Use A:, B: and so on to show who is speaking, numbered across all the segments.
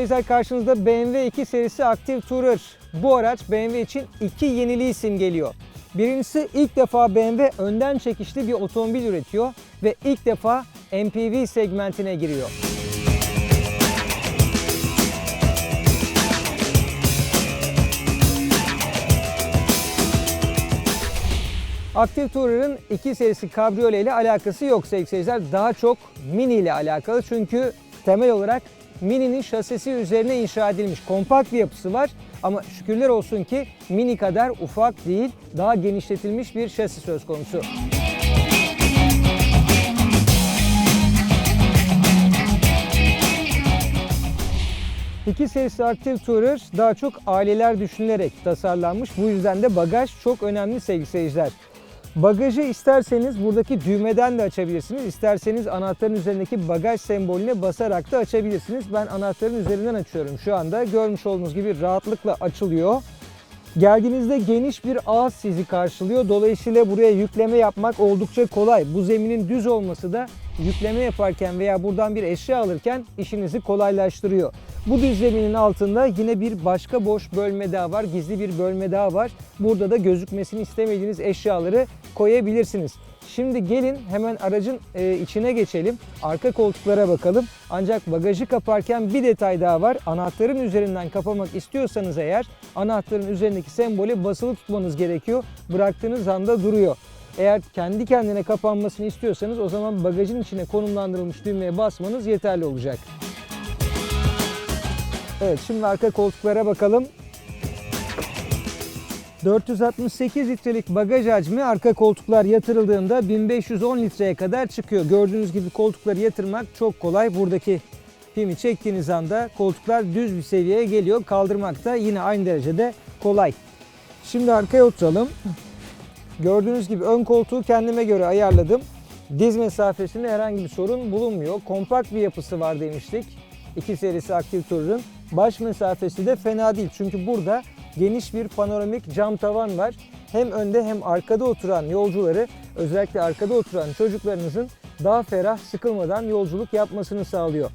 A: Seyirciler karşınızda BMW 2 serisi Active Tourer. Bu araç BMW için iki yeniliği simgeliyor. Birincisi ilk defa BMW önden çekişli bir otomobil üretiyor ve ilk defa MPV segmentine giriyor. Active Tourer'ın 2 serisi kabriyole ile alakası yok sevgili seyirciler. Daha çok Mini ile alakalı çünkü temel olarak Mini'nin şasisi üzerine inşa edilmiş kompakt bir yapısı var. Ama şükürler olsun ki Mini kadar ufak değil, daha genişletilmiş bir şasi söz konusu. İki serisi Active Tourer daha çok aileler düşünülerek tasarlanmış. Bu yüzden de bagaj çok önemli sevgili seyirciler. Bagajı isterseniz buradaki düğmeden de açabilirsiniz. İsterseniz anahtarın üzerindeki bagaj sembolüne basarak da açabilirsiniz. Ben anahtarın üzerinden açıyorum şu anda. Görmüş olduğunuz gibi rahatlıkla açılıyor. Geldiğinizde geniş bir ağız sizi karşılıyor. Dolayısıyla buraya yükleme yapmak oldukça kolay. Bu zeminin düz olması da yükleme yaparken veya buradan bir eşya alırken işinizi kolaylaştırıyor. Bu düz zeminin altında yine bir başka boş bölme daha var. Gizli bir bölme daha var. Burada da gözükmesini istemediğiniz eşyaları koyabilirsiniz. Şimdi gelin hemen aracın e, içine geçelim. Arka koltuklara bakalım. Ancak bagajı kaparken bir detay daha var. Anahtarın üzerinden kapamak istiyorsanız eğer anahtarın üzerindeki sembolü basılı tutmanız gerekiyor. Bıraktığınız anda duruyor. Eğer kendi kendine kapanmasını istiyorsanız o zaman bagajın içine konumlandırılmış düğmeye basmanız yeterli olacak. Evet şimdi arka koltuklara bakalım. 468 litrelik bagaj hacmi arka koltuklar yatırıldığında 1510 litreye kadar çıkıyor. Gördüğünüz gibi koltukları yatırmak çok kolay. Buradaki pimi çektiğiniz anda koltuklar düz bir seviyeye geliyor. Kaldırmak da yine aynı derecede kolay. Şimdi arkaya oturalım. Gördüğünüz gibi ön koltuğu kendime göre ayarladım. Diz mesafesinde herhangi bir sorun bulunmuyor. Kompakt bir yapısı var demiştik. İki serisi Active Tour'un. Baş mesafesi de fena değil. Çünkü burada geniş bir panoramik cam tavan var. Hem önde hem arkada oturan yolcuları özellikle arkada oturan çocuklarınızın daha ferah sıkılmadan yolculuk yapmasını sağlıyor.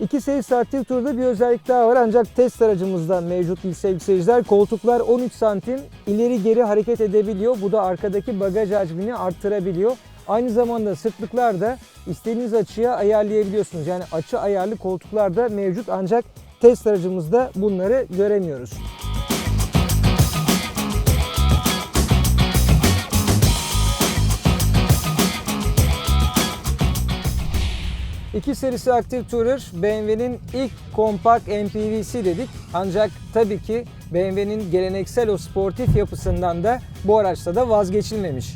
A: İki serisi Active Tour'da bir özellik daha var ancak test aracımızda mevcut sevgili seyirciler. Koltuklar 13 santim ileri geri hareket edebiliyor. Bu da arkadaki bagaj hacmini arttırabiliyor. Aynı zamanda sıklıklar da istediğiniz açıya ayarlayabiliyorsunuz. Yani açı ayarlı koltuklar da mevcut ancak test aracımızda bunları göremiyoruz. İki serisi Active Tourer BMW'nin ilk kompakt MPV'si dedik. Ancak tabii ki BMW'nin geleneksel o sportif yapısından da bu araçta da vazgeçilmemiş.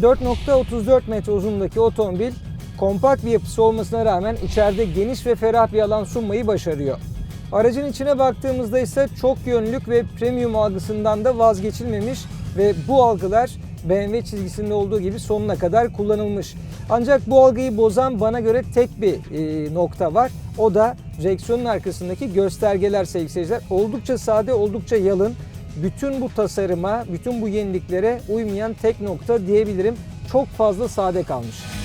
A: 4.34 metre uzunluğundaki otomobil kompakt bir yapısı olmasına rağmen içeride geniş ve ferah bir alan sunmayı başarıyor. Aracın içine baktığımızda ise çok yönlülük ve premium algısından da vazgeçilmemiş ve bu algılar BMW çizgisinde olduğu gibi sonuna kadar kullanılmış. Ancak bu algıyı bozan bana göre tek bir e, nokta var. O da direksiyonun arkasındaki göstergeler sevgili seyirciler. Oldukça sade, oldukça yalın. Bütün bu tasarıma, bütün bu yeniliklere uymayan tek nokta diyebilirim. Çok fazla sade kalmış.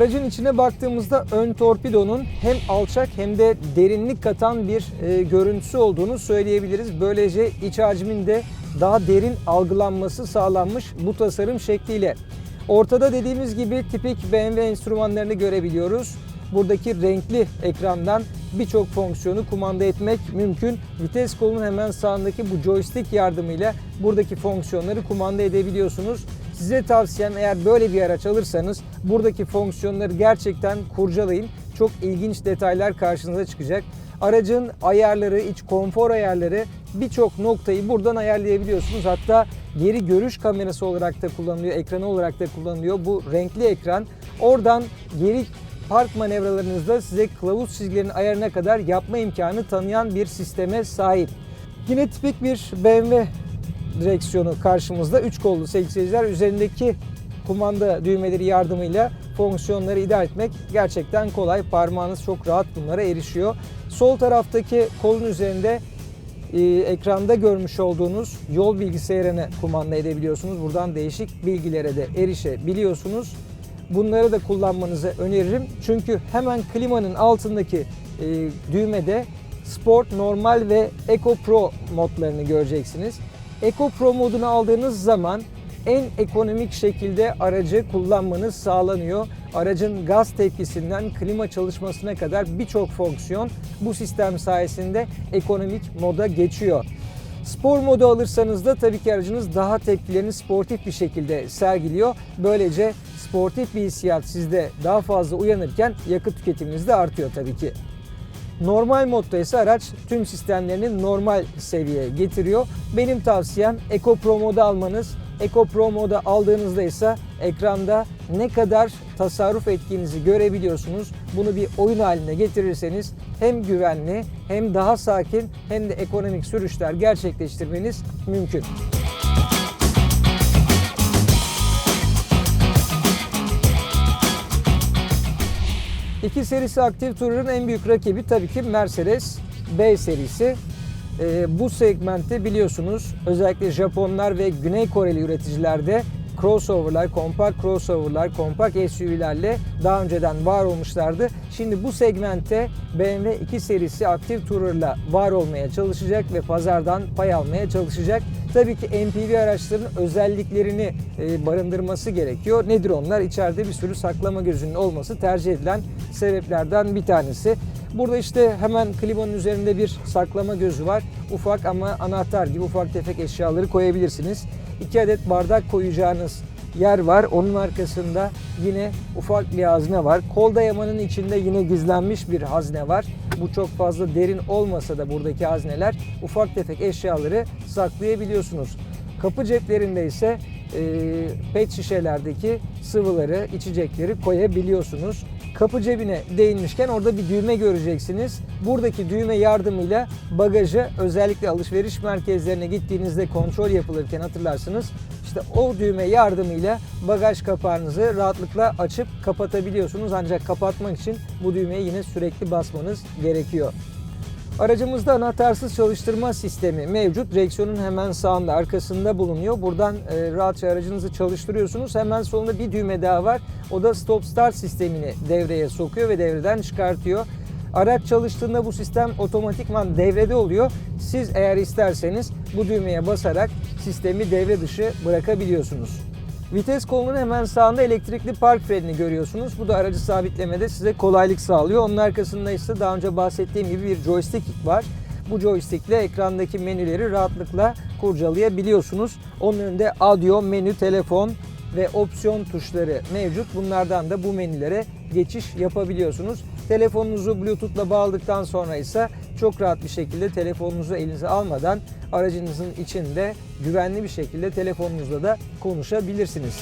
A: Aracın içine baktığımızda ön torpidonun hem alçak hem de derinlik katan bir e, görüntüsü olduğunu söyleyebiliriz. Böylece iç hacmin de daha derin algılanması sağlanmış bu tasarım şekliyle. Ortada dediğimiz gibi tipik BMW enstrümanlarını görebiliyoruz. Buradaki renkli ekrandan birçok fonksiyonu kumanda etmek mümkün. Vites kolunun hemen sağındaki bu joystick yardımıyla buradaki fonksiyonları kumanda edebiliyorsunuz. Size tavsiyem eğer böyle bir araç alırsanız buradaki fonksiyonları gerçekten kurcalayın. Çok ilginç detaylar karşınıza çıkacak. Aracın ayarları, iç konfor ayarları birçok noktayı buradan ayarlayabiliyorsunuz. Hatta geri görüş kamerası olarak da kullanılıyor, ekranı olarak da kullanılıyor. Bu renkli ekran. Oradan geri park manevralarınızda size kılavuz çizgilerinin ayarına kadar yapma imkanı tanıyan bir sisteme sahip. Yine tipik bir BMW direksiyonu karşımızda. 3 kollu sevgili seyirciler. Üzerindeki kumanda düğmeleri yardımıyla fonksiyonları idare etmek gerçekten kolay. Parmağınız çok rahat bunlara erişiyor. Sol taraftaki kolun üzerinde e, ekranda görmüş olduğunuz yol bilgisayarını kumanda edebiliyorsunuz. Buradan değişik bilgilere de erişebiliyorsunuz. Bunları da kullanmanızı öneririm. Çünkü hemen klimanın altındaki e, düğmede Sport, Normal ve Eco Pro modlarını göreceksiniz. Eco Pro modunu aldığınız zaman en ekonomik şekilde aracı kullanmanız sağlanıyor. Aracın gaz tepkisinden klima çalışmasına kadar birçok fonksiyon bu sistem sayesinde ekonomik moda geçiyor. Spor modu alırsanız da tabii ki aracınız daha tepkilerini sportif bir şekilde sergiliyor. Böylece sportif bir hissiyat sizde daha fazla uyanırken yakıt tüketiminiz de artıyor tabii ki. Normal modda ise araç tüm sistemlerini normal seviyeye getiriyor. Benim tavsiyem Eco Pro modu almanız. Eco Pro modu aldığınızda ise ekranda ne kadar tasarruf ettiğinizi görebiliyorsunuz. Bunu bir oyun haline getirirseniz hem güvenli hem daha sakin hem de ekonomik sürüşler gerçekleştirmeniz mümkün. İki serisi Active Tourer'ın en büyük rakibi tabii ki Mercedes B serisi. Ee, bu segmentte biliyorsunuz özellikle Japonlar ve Güney Koreli üreticilerde crossover'lar, kompakt crossover'lar, kompakt SUV'lerle daha önceden var olmuşlardı. Şimdi bu segmentte BMW 2 serisi Active Tourer'la var olmaya çalışacak ve pazardan pay almaya çalışacak. Tabii ki MPV araçların özelliklerini e, barındırması gerekiyor. Nedir onlar? İçeride bir sürü saklama gözünün olması tercih edilen sebeplerden bir tanesi. Burada işte hemen klimanın üzerinde bir saklama gözü var. Ufak ama anahtar gibi ufak tefek eşyaları koyabilirsiniz. 2 adet bardak koyacağınız yer var. Onun arkasında yine ufak bir hazne var. Kol dayamanın içinde yine gizlenmiş bir hazne var. Bu çok fazla derin olmasa da buradaki hazneler ufak tefek eşyaları saklayabiliyorsunuz. Kapı ceplerinde ise e, pet şişelerdeki sıvıları, içecekleri koyabiliyorsunuz. Kapı cebine değinmişken orada bir düğme göreceksiniz. Buradaki düğme yardımıyla bagajı özellikle alışveriş merkezlerine gittiğinizde kontrol yapılırken hatırlarsınız. İşte o düğme yardımıyla bagaj kapağınızı rahatlıkla açıp kapatabiliyorsunuz. Ancak kapatmak için bu düğmeye yine sürekli basmanız gerekiyor. Aracımızda anahtarsız çalıştırma sistemi mevcut. Direksiyonun hemen sağında, arkasında bulunuyor. Buradan e, rahatça aracınızı çalıştırıyorsunuz. Hemen solunda bir düğme daha var. O da stop start sistemini devreye sokuyor ve devreden çıkartıyor. Araç çalıştığında bu sistem otomatikman devrede oluyor. Siz eğer isterseniz bu düğmeye basarak sistemi devre dışı bırakabiliyorsunuz. Vites kolunun hemen sağında elektrikli park frenini görüyorsunuz. Bu da aracı sabitlemede size kolaylık sağlıyor. Onun arkasında ise daha önce bahsettiğim gibi bir joystick var. Bu joystick ile ekrandaki menüleri rahatlıkla kurcalayabiliyorsunuz. Onun önünde audio, menü, telefon ve opsiyon tuşları mevcut. Bunlardan da bu menülere geçiş yapabiliyorsunuz. Telefonunuzu Bluetooth'la bağladıktan sonra ise çok rahat bir şekilde telefonunuzu elinize almadan aracınızın içinde güvenli bir şekilde telefonunuzla da konuşabilirsiniz.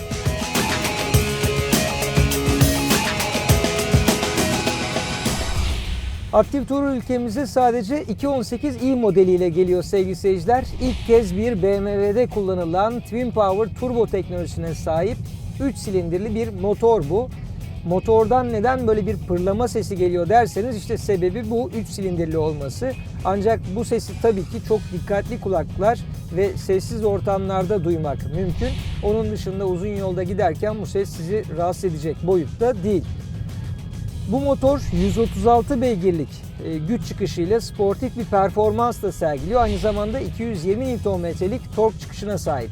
A: Aktif Tourer ülkemize sadece 218i modeliyle geliyor sevgili seyirciler. İlk kez bir BMW'de kullanılan Twin Power turbo teknolojisine sahip 3 silindirli bir motor bu. Motordan neden böyle bir pırlama sesi geliyor derseniz işte sebebi bu 3 silindirli olması. Ancak bu sesi tabii ki çok dikkatli kulaklar ve sessiz ortamlarda duymak mümkün. Onun dışında uzun yolda giderken bu ses sizi rahatsız edecek boyutta değil. Bu motor 136 beygirlik e, güç çıkışıyla sportif bir performans da sergiliyor. Aynı zamanda 220 Nm'lik tork çıkışına sahip.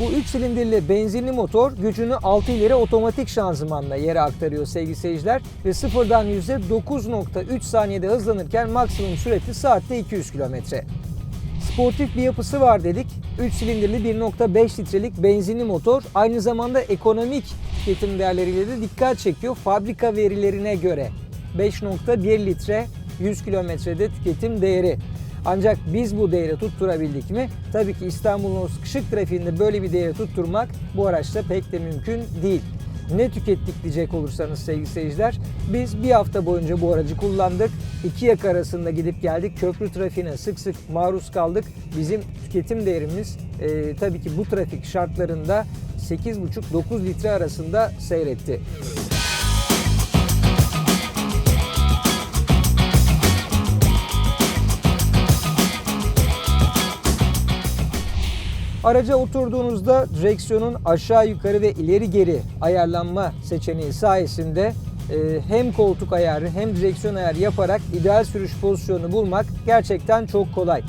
A: Bu 3 silindirli benzinli motor gücünü 6 ileri otomatik şanzımanla yere aktarıyor sevgili seyirciler ve sıfırdan %9.3 saniyede hızlanırken maksimum süreti saatte 200 km. Sportif bir yapısı var dedik. 3 silindirli 1.5 litrelik benzinli motor aynı zamanda ekonomik tüketim değerleriyle de dikkat çekiyor. Fabrika verilerine göre 5.1 litre 100 kilometrede tüketim değeri. Ancak biz bu değeri tutturabildik mi? Tabii ki İstanbul'un o sıkışık trafiğinde böyle bir değeri tutturmak bu araçta pek de mümkün değil. Ne tükettik diyecek olursanız sevgili seyirciler, biz bir hafta boyunca bu aracı kullandık. İki yak arasında gidip geldik. Köprü trafiğine sık sık maruz kaldık. Bizim tüketim değerimiz e, tabii ki bu trafik şartlarında 8,5-9 litre arasında seyretti. Araca oturduğunuzda direksiyonun aşağı yukarı ve ileri geri ayarlanma seçeneği sayesinde e, hem koltuk ayarı hem direksiyon ayarı yaparak ideal sürüş pozisyonunu bulmak gerçekten çok kolay.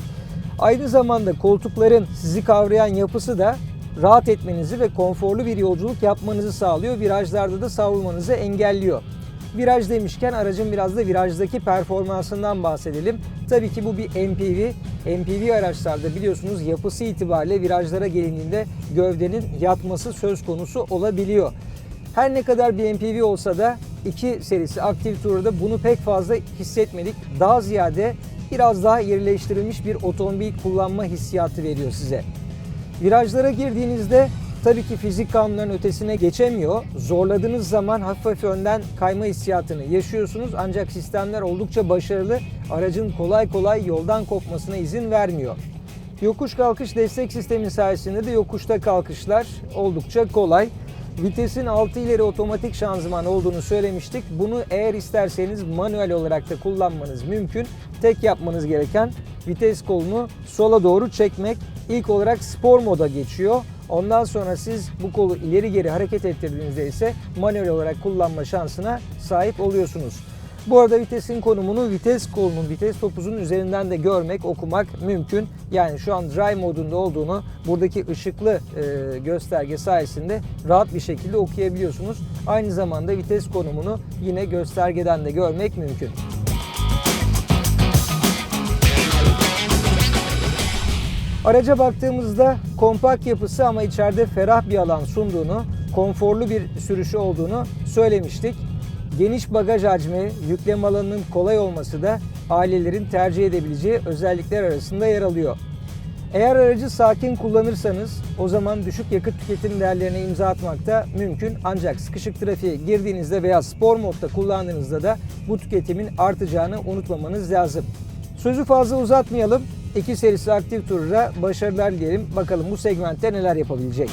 A: Aynı zamanda koltukların sizi kavrayan yapısı da rahat etmenizi ve konforlu bir yolculuk yapmanızı sağlıyor. Virajlarda da savrulmanızı engelliyor. Viraj demişken aracın biraz da virajdaki performansından bahsedelim. Tabii ki bu bir MPV. MPV araçlarda biliyorsunuz yapısı itibariyle virajlara gelindiğinde gövdenin yatması söz konusu olabiliyor. Her ne kadar bir MPV olsa da 2 serisi Active Toure'da bunu pek fazla hissetmedik. Daha ziyade biraz daha yerleştirilmiş bir otomobil kullanma hissiyatı veriyor size. Virajlara girdiğinizde tabii ki fizik kanunların ötesine geçemiyor. Zorladığınız zaman hafif hafif önden kayma hissiyatını yaşıyorsunuz ancak sistemler oldukça başarılı. Aracın kolay kolay yoldan kopmasına izin vermiyor. Yokuş kalkış destek sistemi sayesinde de yokuşta kalkışlar oldukça kolay. Vitesin 6 ileri otomatik şanzıman olduğunu söylemiştik. Bunu eğer isterseniz manuel olarak da kullanmanız mümkün. Tek yapmanız gereken vites kolunu sola doğru çekmek. İlk olarak spor moda geçiyor. Ondan sonra siz bu kolu ileri geri hareket ettirdiğinizde ise manuel olarak kullanma şansına sahip oluyorsunuz. Bu arada vitesin konumunu vites kolunun, vites topuzun üzerinden de görmek, okumak mümkün. Yani şu an dry modunda olduğunu buradaki ışıklı e, gösterge sayesinde rahat bir şekilde okuyabiliyorsunuz. Aynı zamanda vites konumunu yine göstergeden de görmek mümkün. Araca baktığımızda kompakt yapısı ama içeride ferah bir alan sunduğunu, konforlu bir sürüşü olduğunu söylemiştik. Geniş bagaj hacmi, yükleme alanının kolay olması da ailelerin tercih edebileceği özellikler arasında yer alıyor. Eğer aracı sakin kullanırsanız o zaman düşük yakıt tüketim değerlerine imza atmak da mümkün. Ancak sıkışık trafiğe girdiğinizde veya spor modda kullandığınızda da bu tüketimin artacağını unutmamanız lazım. Sözü fazla uzatmayalım. İki serisi aktif turura başarılar dileyelim. Bakalım bu segmentte neler yapabilecek.